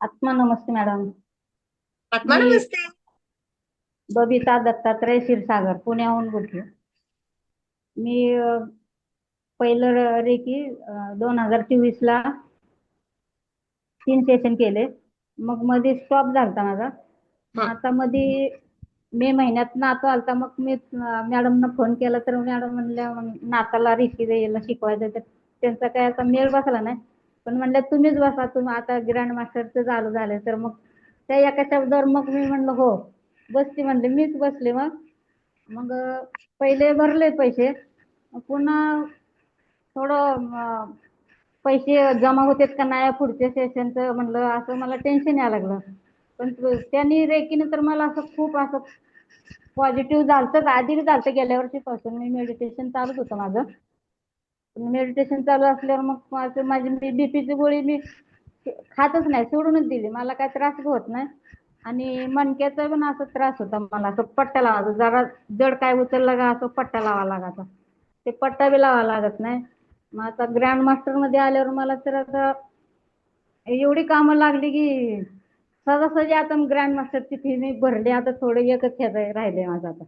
आत्मा नमस्ते मॅडम. आत्मा नमस्ते बबिता दत्तात्रय क्षीरसागर पुण्याहून बोलते. मी पहिलं र- रेकी दोन हजार चोवीस ला तीन सेशन केले. मग मध्ये स्टॉप झालता माझा. आता मध्ये मे महिन्यात नातू आलता. मग मी मॅडमना फोन केला. तर मॅडम म्हणल्या नाताला रेकी द्यायला शिकवायचं तर त्यांचा काय आता मेळ बसला नाही. पण म्हणलं तुम्हीच बसा तुम्ही आता ग्रँड मास्टरचं चालू झालं तर मग त्या एका शब्दावर मग मी म्हणलं हो. बसते म्हणले मीच बसले मग. मग पहिले भरले पैसे. पुन्हा थोडं पैसे जमा होतात का नाही पुढच्या सेशनचं म्हणलं असं मला टेन्शन यायला लागलं. पण त्यांनी रेकीनं तर मला असं खूप असं पॉझिटिव्ह झालतं आधी झालं गेल्या वर्षीपासून मी मेडिटेशन चालूच होतं माझं. मेडिटेशन चालू असल्यावर मग माझं माझी मी बीपीची गोळी मी खातच नाही सोडूनच दिली. मला काय त्रास होत नाही. आणि मणक्याचा पण असा त्रास होता मला असं पट्टा लावायचा. जरा जड काय उचलला का असं पट्टा लावा लागायचा. ते पट्टा बी लावा लागत नाही. मग आता ग्रँड मास्टरमध्ये आल्यावर मला तर आता एवढी कामं लागली की सहजासहजी आता ग्रँड मास्टरची फी मी भरली. आता थोडं एकच ह्याचं राहिले माझं आता.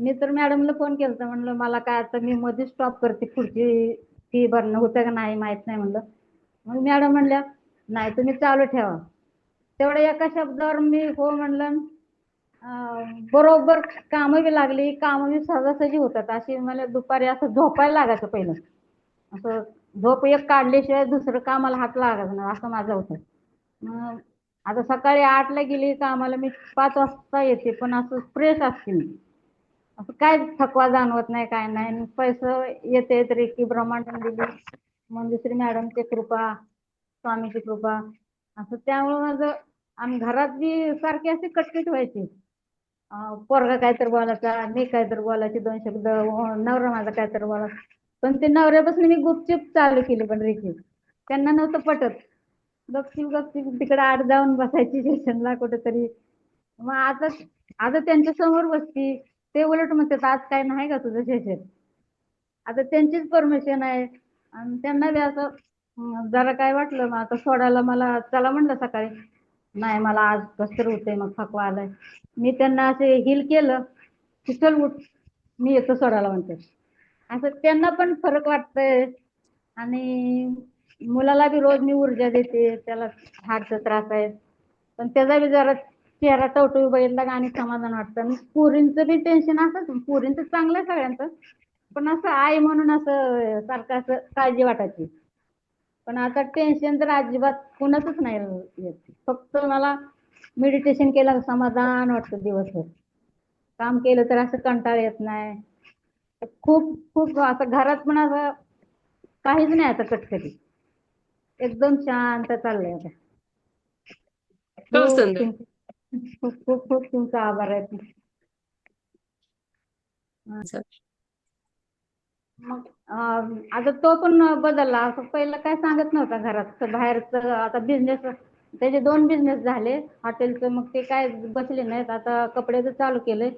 मी तर मॅडमला फोन केला म्हणलं मला काय आता मी मध्ये स्टॉप करते पुढची फी भरणं होतं का नाही माहीत नाही म्हणलं. मग मॅडम म्हणल्या नाही तुम्ही चालू ठेवा. तेवढ्या एका शब्दावर मी हो म्हणलं. बरोबर कामं बी लागली कामं बी सहजासहजी होतात. अशी मला दुपारी असं झोपायला लागायचं पहिलं. असं झोप एक काढल्याशिवाय दुसरं कामाला हात लागायचं असं माझं होतं. आता सकाळी आठला गेली कामाला मी पाच वाजता येते पण असं फ्रेश असते मी. काय थकवा जाणवत नाही काय नाही. पैसे येते तरी की ब्रह्मांड दिली. मंजुश्री मॅडमची कृपा स्वामीची कृपा. असं त्यामुळं माझं आम्ही घरात जी सारखी अशी कटकट व्हायची. पोरगा काहीतरी बोलायचा मी काहीतरी बोलायची दोन शब्द नवरा माझा काहीतरी बोलायचा. पण ते नवऱ्यापासून मी गुपचूप चालू केली पण रेखी त्यांना नव्हतं पटत. गपशील गपचूप तिकडे आड जाऊन बसायची स्टेशनला कुठेतरी. मग आता आता त्यांच्यासमोर बसती. ते उलट म्हणतात आज काय नाही का तुझं सेशन आता त्यांचीच परमिशन आहे. आणि त्यांना बी असं जरा काय वाटलं मग आता सोडायला मला चला म्हणलं सकाळी. नाही मला आज कसर तरी होतंय मग थकवा आलाय. मी त्यांना असे हिल केलं की चल उठ मी येतो सोडायला म्हणते असं त्यांना पण फरक वाटतंय. आणि मुलाला बी रोज मी ऊर्जा देते त्याला हार्टचा त्रास आहे. पण त्याचा बी जरा चेहरा टवटवी बघितला का आणि समाधान वाटतं. पोरींचं बी टेन्शन असतं पोरींचं चांगलं आहे सगळ्यांचं. पण असं आई म्हणून असं सारखं असं काळजी वाटायची. पण आता टेन्शन तर अजिबात कुणाचंच नाही येत. फक्त मला मेडिटेशन केलं समाधान वाटतं दिवसभर. काम केलं तर असं कंटाळ येत नाही. खूप खूप असं घरात पण असं काहीच नाही आता कटकटी. एकदम शांत चाललंय आता. खूप खूप खूप तुमचा आभार आहे मग आता तो पण बदलला. असं पहिलं काय सांगत नव्हता घरात. बाहेरचं आता बिझनेस त्याचे दोन बिझनेस झाले. हॉटेलचं मग ते काय बसले नाहीत. आता कपड्याचं चालू केलंय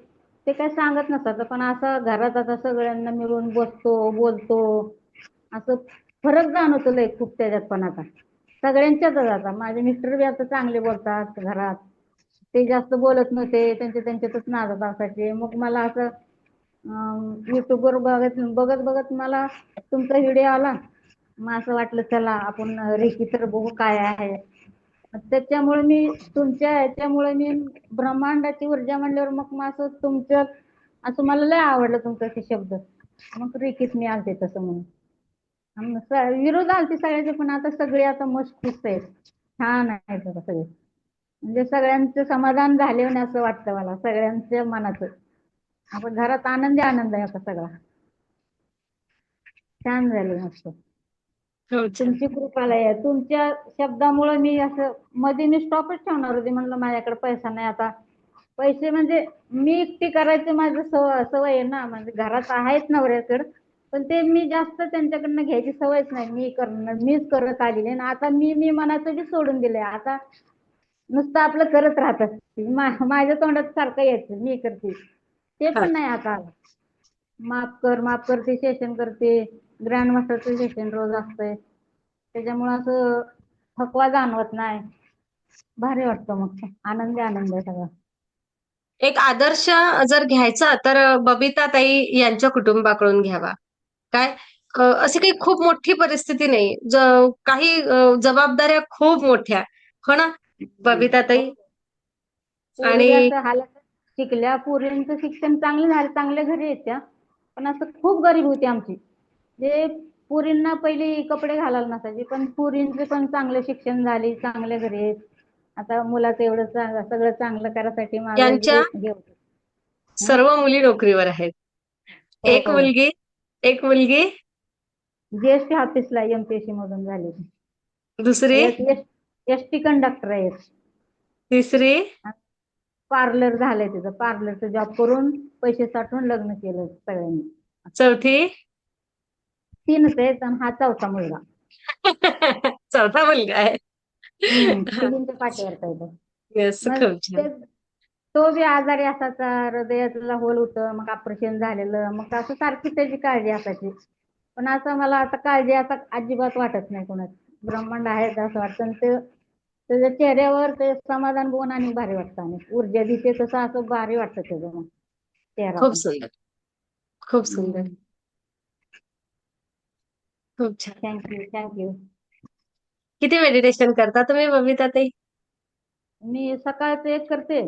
ते काय सांगत नसतात पण असं घरात आता सगळ्यांना मिळून बसतो बोलतो. असं फरक जाणवतो लय खूप त्याच्यात पण आता. सगळ्यांच्यातच आता. माझे मिस्टर बी आता चांगले बोलतात घरात. ते जास्त बोलत नव्हते त्यांच्या त्यांच्यातच नादात असायचे मग मला असं युट्यूबवर बघत बघत बघत मला तुमचा व्हिडिओ आला. मग असं वाटलं चला आपण रेखी तर बघू काय आहे. त्याच्यामुळे मी तुमच्या याच्यामुळे मी ब्रह्मांडाची ऊर्जा म्हणल्यावर मग मग असं तुमचं असं मला लय आवडलं तुमचं ते शब्द. मग रेखीत मी आलते तसं म्हणून. स- विरोध आलते सगळ्याचे पण आता सगळे आता मस्त खुश आहेत छान आहे सगळे. म्हणजे सगळ्यांचं समाधान झाले म्हणे असं वाटतं मला सगळ्यांच्या मनाचं. आपण घरात आनंदी आनंद आहे आता सगळा. छान झाले मस्त छान. तुमची कृपालय आहे तुमच्या शब्दामुळे मी असं मध्ये मी स्टॉपच ठेवणार होते म्हणलं माझ्याकडे पैसा नाही आता. पैसे म्हणजे मी एकटी करायचे माझं सवय सवय आहे ना म्हणजे घरात आहेत नवऱ्याकडं पण ते मी जास्त त्यांच्याकडनं घ्यायची सवयच नाही. मी करणं मीच करत आलेली. आणि आता मी मी मनाचं बी सोडून दिलंय. आता नुसतं आपलं करत राहतात मा- माझ्या तोंडात सारखं यायचं मी करते. ते. पण नाही आता माफ कर माफ करते सेशन करते. ग्रँड मास्टरचं सेशन रोज असतंय. त्याच्यामुळं असं थकवा जाणवत नाही. भारी वाटतं मग. आनंदी आनंद आहे सगळा. एक आदर्श जर घ्यायचा तर बबिता ताई यांच्या कुटुंबाकडून घ्यावा. काय? अशी काही खूप मोठी परिस्थिती नाही. काही जबाबदाऱ्या खूप मोठ्या. हो ना बबिता ताई. आणि शिकल्या पोरींचं शिक्षण चांगलं झालं चांगल्या घरी येत्या. पण असं खूप गरीब होती आमची. जे पोरींना पहिली कपडे घालायला नसायचे पण पोरींचे पण चांगलं शिक्षण झाले चांगल्या घरी आहेत. आता मुलाचं एवढं सगळं चांगलं करायसाठी हे. सर्व मुली नोकरीवर आहेत. एक हो. मुलगी एक मुलगी. जीएसटी ऑफिसला एमपीएससी मधून झाली. दुसरी? एस टी कंडक्टर आहे तिसरी? पार्लर झालंय तिचं. पार्लरचं जॉब करून पैसे साठवून लग्न केलं सगळ्यांनी. चौथी? तीनच आहेत आणि हा चौथा मुलगा. चौथा मुलगा आहे. हम्म, तिघींच्या पाठीवरचा आहे तो. येस मग खूप छान. ते- तो बी आजारी असायचा हृदयातला होल होतं मग ऑपरेशन झालेलं मग असं सारखी त्याची काळजी असायची. पण असं मला आता काळजी आता अजिबात वाटत नाही कोणाची. ब्रह्मांड आहे असं वाटतं. आणि ते त्याच्या चेहऱ्यावर ते समाधान बघून आणि भारी वाटतं. आणि ऊर्जा दिसते तसं असं भारी वाटतं त्याचं मग. चेहरा खूप. सुंदर. खूप सुंदर. खूप छान. थँक्यू थँक्यू किती मेडिटेशन करता तुम्ही बबिता ताई? मी सकाळचं एक करते.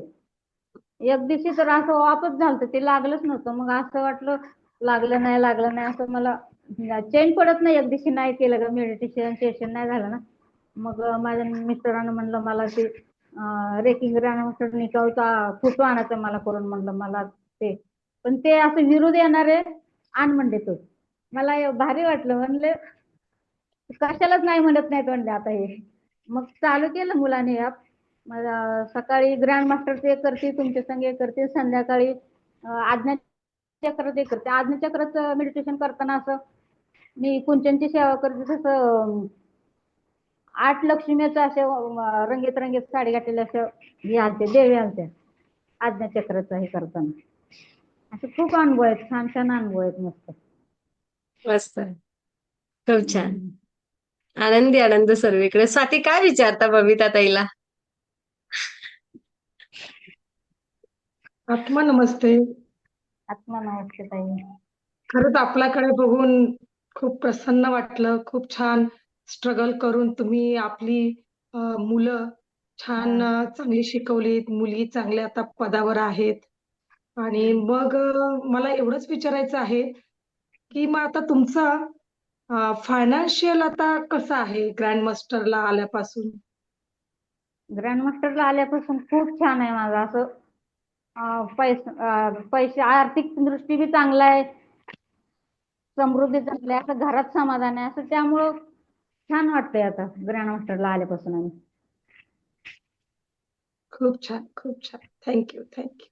एक दिवशी तर असं वापस झालं ते लागलंच नव्हतं. मग असं वाटलं लागलं नाही लागलं नाही असं मला चेन पडत नाही एक दिवशी नाही केलं का मेडिटेशन सेशन नाही झालं ना. मग माझ्या मिस्टरांना म्हणलं मला ते रेकिंग राहण्यासाठी निकावचा फोटो आणायचा मला करून म्हणलं मला ते. पण ते असं विरोध येणारे आण म्हणले तो. मला भारी वाटलं म्हणले कशालाच नाही म्हणत नाहीत म्हणले आता हे. मग चालू केलं मुलाने ॲप मला सकाळी ग्रँड मास्टर ते करते तुमच्या संगे एक करते संध्याकाळी आज्ञा चक्र ते करते आज्ञा चक्राचं मेडिटेशन करताना असं मी कुंचनची सेवा करते तसं आठ लक्ष्मीचं असे अं, रंगीत रंगीत साडी घातलेले असं हे आलते देवी आलते आज्ञा चक्राचं हे करताना. असे खूप अनुभव आहेत छान छान अनुभव आहेत मस्त. मस्त. खूप छान. आनंदी आनंद सर्वीकडे. स्वाती काय विचारता बबिता ताईला? आत्मा नमस्ते. आत्मा नमस्ते ताई. खरंच आपल्याकडे बघून खूप प्रसन्न वाटलं. खूप छान स्ट्रगल करून तुम्ही आपली मुलं छान चांगली शिकवलीत. मुली चांगल्या आता पदावर आहेत. आणि मग मला एवढंच विचारायचं आहे की मग आता तुमचं फायनान्शियल आता कसं आहे? ग्रँड मास्टरला आल्यापासून. ग्रँड मास्टरला आल्यापासून खूप छान आहे माझं. असं पैसे पैसे आर्थिक दृष्टी बी चांगला आहे. समृद्धी चांगली आहे असं घरात समाधान आहे असं त्यामुळं छान वाटतंय आता ग्रँड मास्टरला आल्यापासून आणि खूप छान खूप छान. थँक्यू थँक्यू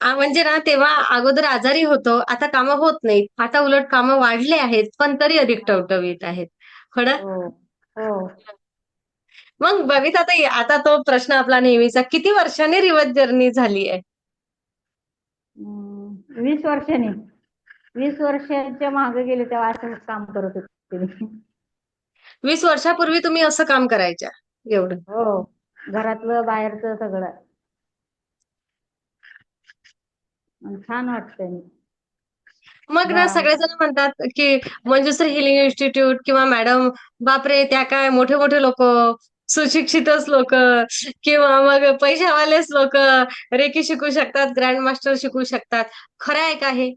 म्हणजे ना तेव्हा अगोदर आजारी होतो आता कामं होत नाहीत. आता उलट कामं वाढले आहेत पण तरी अधिक टवटवीत आहेत. हो ना? हो हो. मग बबिता ताई आता तो प्रश्न आपला नेहमीचा किती वर्षांनी रिवर्स जर्नी झाली आहे? वीस वर्षांनी. वीस वर्षाच्या मागे गेले तेव्हा असं काम करत होते. वीस वर्षापूर्वी तुम्ही असं काम करायच्या? एवढं. हो घरातलं बाहेरचं सगळं. छान वाटतंय मग. ना. सगळेजण म्हणतात की मंजुश्री हिलिंग इन्स्टिट्यूट किंवा मॅडम बापरे त्या काय मोठे मोठे लोक सुशिक्षितच लोक किंवा मग पैशावालेच लोक रेकी शिकू शकतात ग्रँड मास्टर शिकू शकतात. खरं आहे का हे?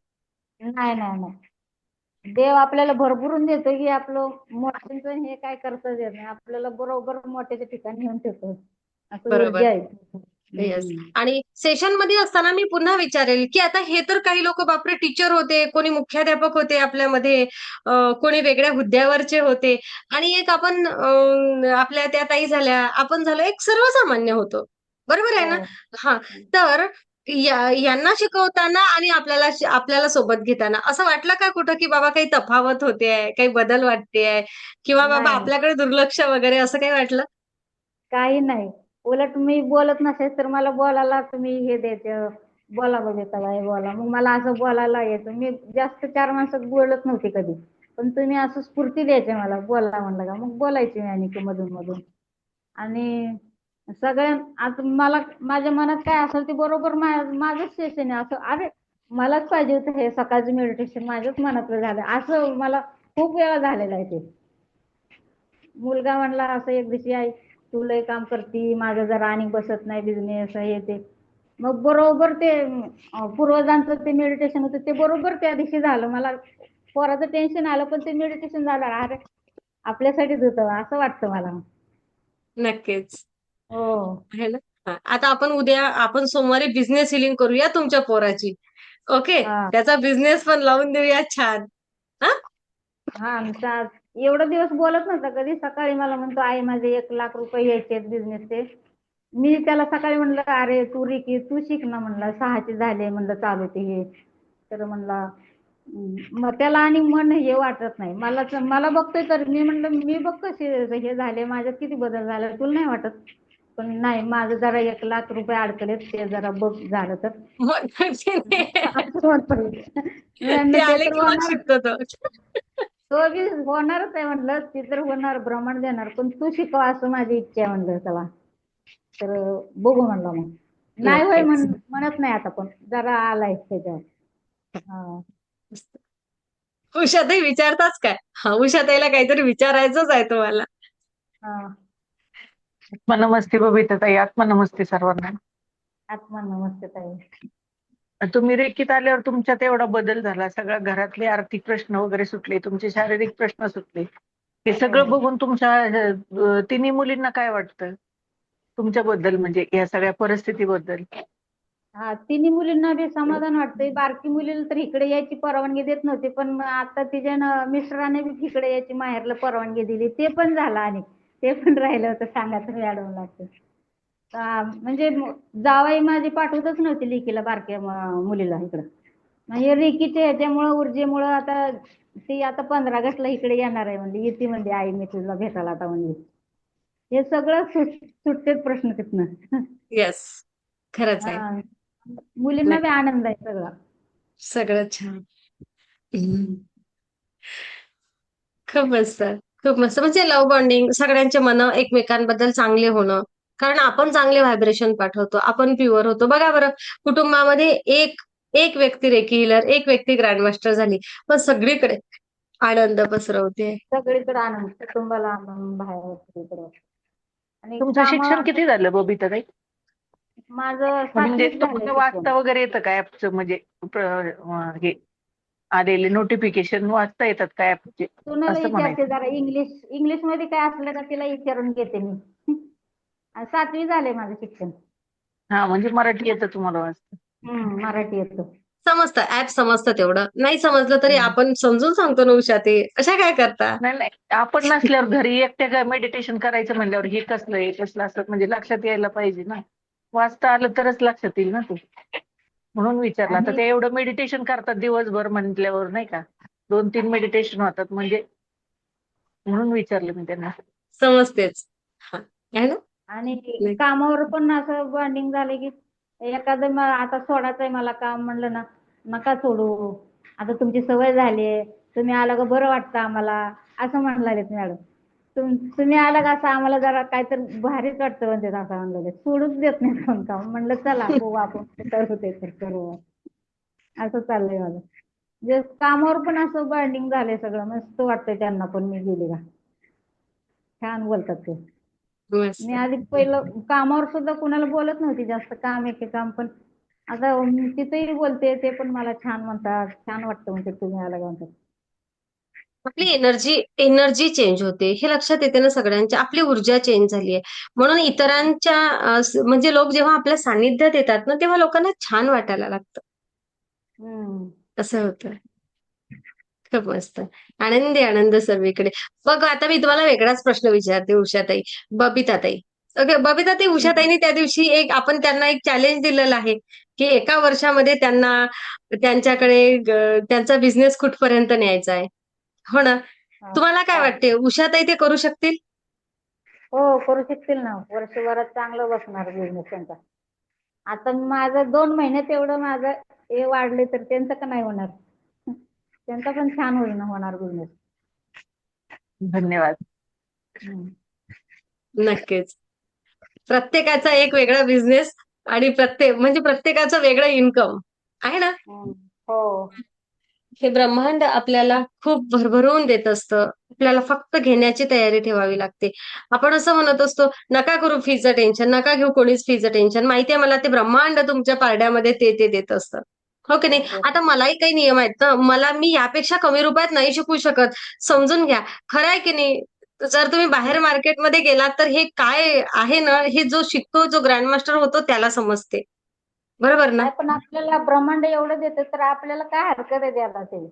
नाही नाही नाही. देव आपल्याला भरभरून देतो की आपलं मोठ्यांचं हे काय करता येत नाही. आपल्याला बरोबर मोठ्याच्या ठिकाणी नेऊन ठेवतो असं बरोबर. आणि सेशनमध्ये असताना मी पुन्हा विचारेल की आता हे तर काही लोक बापरे टीचर होते कोणी मुख्याध्यापक होते आपल्यामध्ये अं, कोणी वेगळ्या हुद्द्यावरचे होते. आणि एक आपण अं, आपल्या त्या ताई झाल्या आपण झालो एक सर्वसामान्य होतो. बरोबर आहे ना? हो. हा. तर या- यांना शिकवताना आणि आपल्याला शि- आपल्याला सोबत घेताना. असं वाटलं का कुठं की बाबा काही तफावत होते काही बदल वाटते किंवा बाबा नाही. आपल्याकडे दुर्लक्ष वगैरे असं काही वाटलं? काही नाही. उलट मी बोलत नसेल तर मला बोलायला तुम्ही हे द्यायचं बोला बघितला बाई बोला. मग मला असं बोलायला येतं मी जास्त चार माणसात बोलत नव्हते कधी. पण तुम्ही असं स्फूर्ती द्यायचे मला. बोला म्हणलं का? मग बोलायचे मी आणि मधून मधून. आणि सगळ्या आता मला माझ्या मनात काय असेल ते बरोबर माझंच सेशन आहे. असं अरे मलाच पाहिजे होतं हे सकाळचं मेडिटेशन माझ्याच मनातलं झालं. असं मला खूप वेळा झालेलं आहे ते. मुलगा म्हणला असं एक दिवशी आई तू लय काम करती माझं जरा आणि बसत नाही बिझनेस हे ते. मग बरोबर ते पूर्वजांचं ते मेडिटेशन होतं ते बरोबर त्या दिवशी झालं. मला पोराचं टेन्शन आलं पण ते मेडिटेशन झालं. अरे आपल्यासाठीच होतं असं वाटतं मला. नक्कीच. हो. आहे ना? हा. आता आपण उद्या आपण सोमवारी बिझनेस हिलिंग करूया तुमच्या पोराची. ओके हा. त्याचा बिझनेस पण लावून देऊया छान. हा? त्या- एवढं दिवस बोलत नव्हता कधी. सकाळी मला म्हणतो आई माझे एक लाख रुपये यायचे बिझनेसचे मी त्याला सकाळी म्हणलं अरे तू रिकी तू शिक ना म्हणलं. सहाचे झाले म्हणलं चालू ते हे. तर म्हणला. मग त्याला आणि मन हे वाटत नाही. मला मला बघतोय तर मी म्हणलं मी बघ कसे हे झाले माझ्यात किती बदल झाला तुला नाही वाटत? पण नाही माझं जरा एक लाख रुपये अडकलेत ते जरा बघ झालं तर. ते. बी होणारच आहे म्हणलं ती तर होणार ब्रह्मांड देणार पण तू शिकव असं माझी इच्छा आहे म्हणलं त्याला तर बघू म्हणलं मग. नाही होय म्हण म्हणत नाही आता पण जरा आलाय त्याच्यावर. हा. उषाताई विचारताच काय? हा उषाताईला काहीतरी विचारायचंच आहे तुम्हाला. हा. आत्मनमस्ते बबिता ताई आत्मनमस्ते सर्वांना. आत्मा नमस्ते ताई. तुम्ही रेकीत आल्यावर तुमच्यात एवढा बदल झाला सगळ्या घरातले आर्थिक प्रश्न वगैरे सुटले तुमचे शारीरिक प्रश्न सुटले. हे सगळं हो. बघून तुमच्या तिन्ही मुलींना काय वाटतं? तुमच्याबद्दल म्हणजे या सगळ्या परिस्थितीबद्दल. हा तिन्ही मुलींना बी समाधान वाटतंय. बारकी मुलीला तर इकडे यायची परवानगी देत नव्हती पण आता तिच्या मिस्टराने बी इकडे यायची माहेरला परवानगी दिली. ते पण झालं आणि. ते पण राहिलं होतं सांगायचं मॅडमला ते. आ, म्हणजे जावई माझी पाठवतच नव्हती लेकीला बारक्या मुलीला इकडं. म्हणजे रेकीच्या ह्याच्यामुळं ऊर्जेमुळं आता ती आता पंधरा ऑगस्टला इकडे येणार आहे म्हणजे येते म्हणजे आई मी तुला भेटायला आता म्हणजे हे सगळं सुट सुटते प्रश्न तिथनं. येस खरंच आहे. मुलींना बी आनंद आहे सगळा. सगळं छान. खूप मस्त. खूप मस्त. म्हणजे लव्ह बॉन्डिंग सगळ्यांचे मन एकमेकांबद्दल चांगले होणं. कारण आपण चांगले व्हायब्रेशन पाठवतो आपण प्युअर होतो. बघा बरं कुटुंबामध्ये एक एक व्यक्ती रेकी हिलर एक व्यक्ती ग्रँडमास्टर झाली पण सगळीकडे आनंद पसरवते. सगळीकडे आनंद कुटुंबाला आनंद बाहेर सगळीकडे. आणि तुमचं शिक्षण किती झालं बबिता ताई? माझं म्हणजे झालंय शिक्षण. वाचता वगैरे येतं का ऍपचं? म्हणजे प्र- अं, हे आलेले नोटिफिकेशन वाचता येतात का ऍपचे सुनाला असं विचारते म्हणायचं. जरा इंग्लिश इंग्लिशमध्ये काय असलं का तिला विचारून घेते मी. आणि सातवी झालंय माझं शिक्षण. हा म्हणजे मराठी येतं तुम्हाला वाचता. हम्म, मराठी येतं. समजतं ऍप समजतं तेवढं. नाही समजलं तरी हम्म. आपण समजून सांगतो ना उषा ते. अशा काय करता? नाही नाही. आपण नसल्यावर घरी एकट्या मेडिटेशन करायचं म्हणल्यावर हे कसलं हे कसलं असं म्हणजे लक्षात यायला पाहिजे ना. वाचता आलं तरच लक्षात येईल ना ते. म्हणून विचारलं. आता ते एवढं मेडिटेशन करतात दिवसभर म्हटल्यावर नाही का? दोन तीन मेडिटेशन होतात म्हणजे म्हणून विचारलं मी त्यांना. समजतेच. हा. आणि. कामावर पण असं बॉन्डिंग झालं की एखादं आता सोडायचंय मला काम म्हणलं ना नका सोडू. आता तुमची सवय झाली आहे. तुम्ही आला का बरं वाटतं आम्हाला. असं म्हणलेत मॅडम. तुम्ही आला का असं आम्हाला जरा काहीतरी भारीच वाटतं म्हणजे असं म्हणलं सोडूच देत नाही कोण काम. म्हणलं चला बघू आपण करू ते तर करू. असं चाललंय माझं. म्हणजे कामावर पण असं बॉन्डिंग झालंय सगळं. मस्त वाटतंय त्यांना पण मी गेली का. छान बोलतात ते. मी आधी पहिलं कामावर सुद्धा कुणाला बोलत नव्हती जास्त. काम एके काम पण. आता तिथेही बोलते ते पण मला छान म्हणतात. छान वाटतं म्हणजे तुम्ही आला का म्हणतात. आपली एनर्जी एनर्जी चेंज होते. हे लक्षात येते ना सगळ्यांच्या. आपली ऊर्जा चेंज झाली आहे म्हणून इतरांच्या अं, स- म्हणजे लोक जेव्हा आपल्या सानिध्यात येतात ना तेव्हा लोकांना छान वाटायला लागतं. हम्म. असं होतं. खूप मस्त. आनंदी आनंद सर्वीकडे. बघ आता मी तुम्हाला वेगळाच प्रश्न विचारते उषाताई. बबिताताई. ओके बबिताताई उषाताईने त्या दिवशी एक आपण त्यांना एक चॅलेंज दिलेलं आहे की एका वर्षामध्ये त्यांना त्यांच्याकडे ग- त्यांचा बिझनेस कुठपर्यंत न्यायचा आहे? हो ना? हा. तुम्हाला काय वाटते? उषाताई ते करू शकतील? हो करू शकतील ना. वर्षभरात चांगलं बसणार बिझनेस त्यांचा आता माझं दोन महिन्यात एवढं माझं हे वाढले तर त्यांचं का नाही होणार. त्यांचा पण छान होईल होणार बिझनेस धन्यवाद. नक्कीच. प्रत्येकाचा एक वेगळा बिझनेस आणि प्रत्येक म्हणजे प्रत्येकाचं वेगळं इन्कम आहे ना. हो. हे ब्रह्मांड आपल्याला खूप भरभरून देत असतं. आपल्याला फक्त घेण्याची तयारी ठेवावी लागते. आपण असं म्हणत असतो नका करू फीचं टेन्शन नका घेऊ कोणीच फीचं टेन्शन माहितीये मला ते ब्रह्मांड तुमच्या पारड्यामध्ये ते ते देत असतं. हो की नाही? आता मलाही काही नियम आहेत ना. मला मी यापेक्षा कमी रुपयात नाही शिकू शकत. समजून घ्या. खरं आहे की नाही? जर तुम्ही बाहेर मार्केटमध्ये गेलात तर हे काय आहे ना? हे जो शिकतो जो ग्रँडमास्टर होतो त्याला समजते. बरोबर ना? नाही पण आपल्याला ब्रह्मांड एवढं देतं तर आपल्याला काय हरकत आहे द्यायला ते?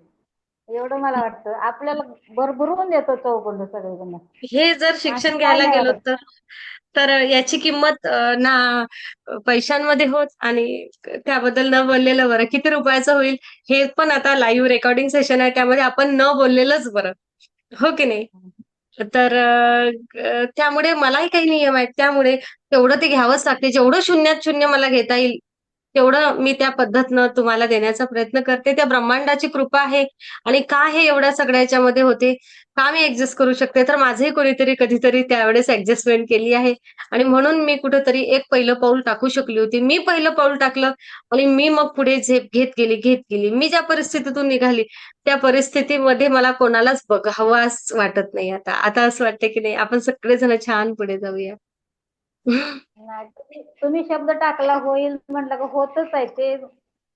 एवढं मला वाटतं. आपल्याला भरभरून देतो चौकोन सगळेजण. हे जर शिक्षण काय घ्यायला नाही गेलो. तर तर याची किंमत अं, ना पैशांमध्ये होत आणि त्याबद्दल न बोललेलं बरं. किती रुपयाचं होईल हे पण आता लाईव्ह रेकॉर्डिंग सेशन आहे त्यामध्ये आपण न बोललेलंच बरं. हो की नाही? तर अं, त्यामुळे मलाही काही नियम आहेत. त्यामुळे तेवढं ते घ्यावंच लागते. जेवढं शून्यात शून्य मला घेता येईल तेवढं मी त्या पद्धतनं तुम्हाला देण्याचा प्रयत्न करते. त्या ब्रह्मांडाची कृपा आहे आणि का हे एवढ्या सगळ्याच्या मध्ये होते का मी ऍडजस्ट करू शकते? तर माझंही कोणीतरी कधीतरी त्यावेळेस ऍडजस्टमेंट केली आहे. आणि म्हणून मी कुठंतरी एक पहिलं पाऊल टाकू शकली होती. मी पहिलं पाऊल टाकलं आणि मी मग पुढे झेप घेत गेली घेत गेली. मी ज्या परिस्थितीतून निघाली त्या परिस्थितीमध्ये मला कोणालाच बघावाच वाटत नाही आता. आता असं वाटतं की नाही आपण सगळेजण छान पुढे जाऊया. नाही तुम्ही- तुम्ही शब्द टाकला होईल म्हटलं का होतच आहे ते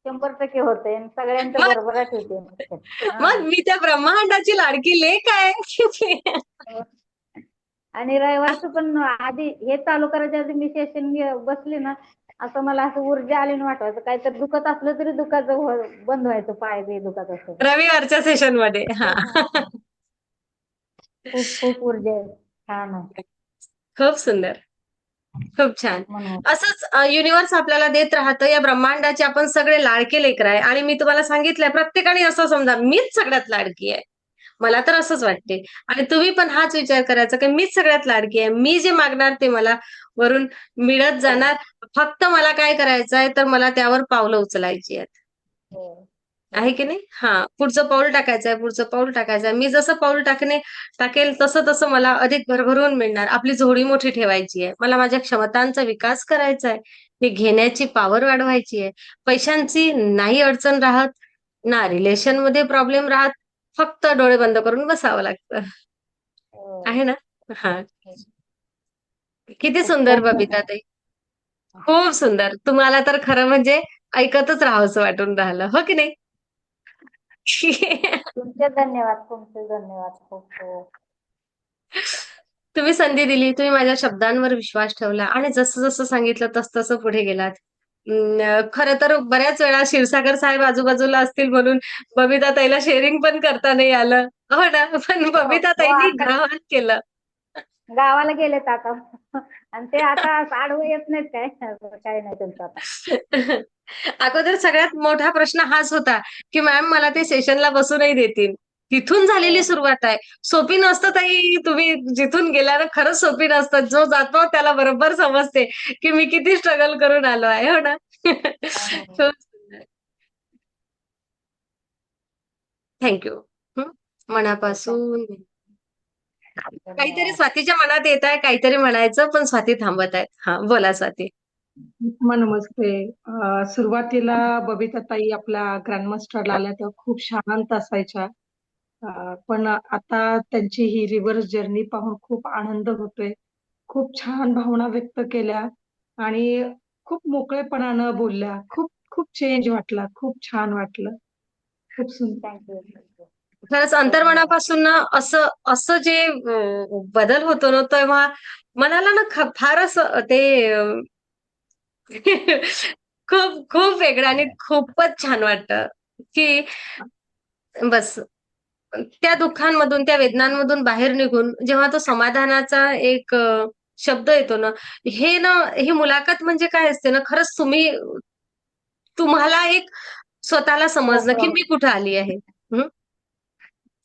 शंभर टक्के होते सगळ्यांचं मग- बरोबरच होते. मग मी त्या ब्रह्मांडाची लाडकी लेक आहे. आणि रविवारचं पण आधी हे चालू करायच्या आधी मी सेशन बसले ना असं मला असं ऊर्जा आली ना वाटायचं काहीतरी दुखत असलं तरी दुखाचं हो- बंद व्हायचं पाय बी दुखत असतं रविवारच्या सेशनमध्ये हा. खूप खूप ऊर्जा आहे. छान आहे. खूप सुंदर. खूप छान. असंच युनिव्हर्स आपल्याला देत राहतं. या ब्रह्मांडाचे आपण सगळे लाडके लेकर आहे. आणि मी तुम्हाला सांगितलंय प्रत्येकाने असं समजा मीच सगळ्यात लाडकी आहे. मला तर असंच वाटते. आणि तुम्ही पण हाच विचार करायचा की मीच सगळ्यात लाडकी आहे. मी जे मागणार ते मला वरून मिळत जाणार. फक्त मला काय करायचं आहे तर मला त्यावर पावलं उचलायची आहेत. हो. आहे की नाही? हा पुढचं पाऊल टाकायचं आहे पुढचं पाऊल टाकायचं आहे मी जसं पाऊल टाकणे टाकेल तसं तसं मला अधिक भरभरून मिळणार. आपली जोडी मोठी ठेवायची आहे. मला माझ्या क्षमतांचा विकास करायचा आहे मी घेण्याची पावर वाढवायची आहे. पैशांची नाही अडचण राहत. ना रिलेशनमध्ये प्रॉब्लेम राहत. फक्त डोळे बंद करून बसावं लागतं. हो. आहे ना? हा. किती सुंदर खूप बबिता ताई. खूप सुंदर. तुम्हाला तर खरं म्हणजे ऐकतच राहावंसं वाटून राहिलं. हो की नाही? तुमचे धन्यवाद तुमचे धन्यवाद खूप खूप. तुम्ही संधी दिली तुम्ही माझ्या शब्दांवर विश्वास ठेवला आणि जसं जसं सांगितलं तसं तसं पुढे गेलात. खरं तर बऱ्याच वेळा क्षीरसागर साहेब आजूबाजूला असतील म्हणून बबिता ताईला शेअरिंग पण करता नाही आलं. हो ना? पण बबिता ताईंनी आता- गावात केलं. गावाला गेलेत आता. आणि ते आता आडवं येत नाहीत काय? काय नाही त्यांचं आता. अगोदर सगळ्यात मोठा प्रश्न हाच होता की मॅम मला ते सेशनला बसू नाही देतील. तिथून झालेली सुरुवात आहे. सोपी नसतं ताई. तुम्ही जिथून गेला ना खरंच सोपी नसतं. जो जातो त्याला बरोबर समजते की मी किती स्ट्रगल करून आलो आहे हो ना? थँक्यू मनापासून. काहीतरी स्वातीच्या मनात येत आहे काहीतरी म्हणायचं पण स्वाती थांबत आहेत. हा बोला स्वाती. नमस्ते. सुरुवातीला बबिता ताई आपल्या ग्रँडमास्टरला आल्या तेव्हा खूप शांत असायच्या. पण आता त्यांची ही रिव्हर्स जर्नी पाहून खूप आनंद होतोय. खूप छान भावना व्यक्त केल्या आणि खूप मोकळेपणानं बोलल्या. खूप खूप चेंज वाटला. खूप छान वाटलं. खूप सुंदर. थँक्यू खरंच अंतर्मनापासून ना असं असं जे अं, बदल होतो ना तेव्हा मनाला ना ख- फार असं ते अं, खूप खूप वेगळं आणि खूपच छान वाटतं की बस त्या दुःखांमधून त्या वेदनांमधून बाहेर निघून जेव्हा तो समाधानाचा एक अं, शब्द येतो ना हे ना ही मुलाखत म्हणजे काय असते ना खरंच तुम्ही तुम्हाला एक स्वतःला समजलं की मी कुठं आली आहे हं?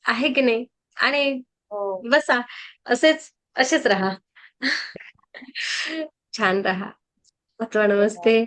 आहे की नाही? आणि हो. बसा. असेच असेच राहा. छान राहा. अथवा नमस्ते.